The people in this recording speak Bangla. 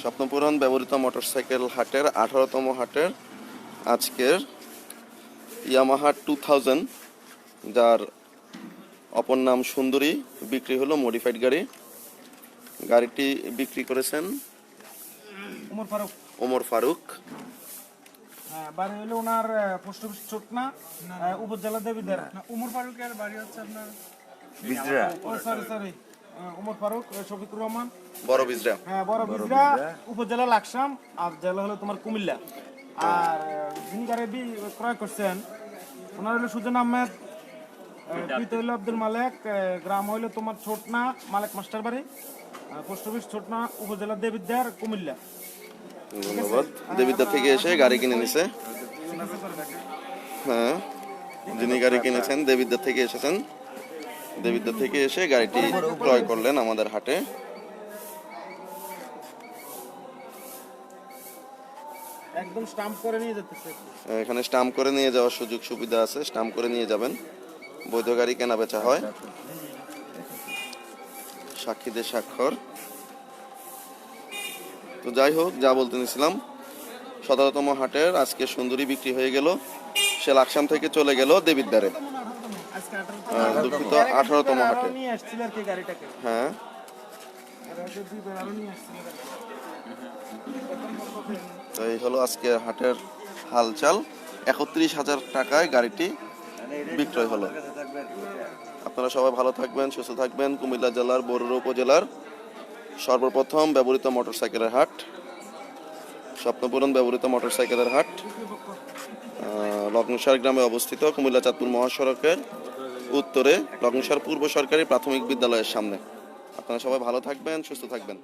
স্বপ্নপূরণ ব্যবহৃত মোটরসাইকেল হাটের আঠারোতম হাটের আজকের ইয়ামাহা টু থাউজেন্ড যার অপর নাম সুন্দরী বিক্রি হলো মডিফাইড গাড়ি। গাড়িটি বিক্রি করেছেন ফারুক। ওমর ফারুক। হ্যাঁ বাড়ি হলো ওনার পোস্ট অফিস উপজেলা দেবীদের উমর ফারুকের বাড়ি হচ্ছে আপনার ও সরি সরি উমর ফারুক শফিকুর রহমান। বড় বিজরা। হ্যাঁ বড় বিজরা উপজেলা লাকসাম আর জেলা হলো তোমার কুমিল্লা। আর যিনি গাড়ি ক্রয় করছেন ওনার হলো সুজন আহমেদ পিত হইল আব্দুল মালেক গ্রাম হইল তোমার ছোটনা মালেক মাস্টার বাড়ি পোস্ট অফিস ছোটনা উপজেলা দেবিদ্যার কুমিল্লা। ধন্যবাদ। দেবিদ্যা থেকে এসে গাড়ি কিনে নিছে। হ্যাঁ যিনি গাড়ি কিনেছেন দেবিদ্যা থেকে এসেছেন। দেবিদ্যা থেকে এসে গাড়িটি ক্রয় করলেন আমাদের হাটে। একদম স্টাম্প করে নিয়ে যেতেছে এখানে স্টাম্প করে নিয়ে যাওয়ার সুযোগ সুবিধা আছে স্টাম্প করে নিয়ে যাবেন। বৈধ গাড়ি কেনা বেচা হয়। সাক্ষীদের স্বাক্ষর। তো যাই হোক যা বলতে নিছিলাম সতেরোতম হাটের আজকে সুন্দরী বিক্রি হয়ে গেল। সে লাকসাম থেকে চলে গেল দেবিদ্বারে। আঠারোতম হাটে। হ্যাঁ। তো এই হলো আজকে হাটের হালচাল। একত্রিশ হাজার টাকায় গাড়িটি বিক্রয় হলো। আপনারা সবাই ভালো থাকবেন সুস্থ থাকবেন। কুমিল্লা জেলার বরুড়া উপজেলার সর্বপ্রথম ব্যবহৃত মোটরসাইকেলের হাট। স্বপ্নপূরণ ব্যবহৃত মোটরসাইকেলের হাট। লগ্নসার গ্রামে অবস্থিত কুমিল্লা চাঁদপুর মহাসড়কের উত্তরে লগ্নসার পূর্ব সরকারি প্রাথমিক বিদ্যালয়ের সামনে। আপনারা সবাই ভালো থাকবেন, সুস্থ থাকবেন।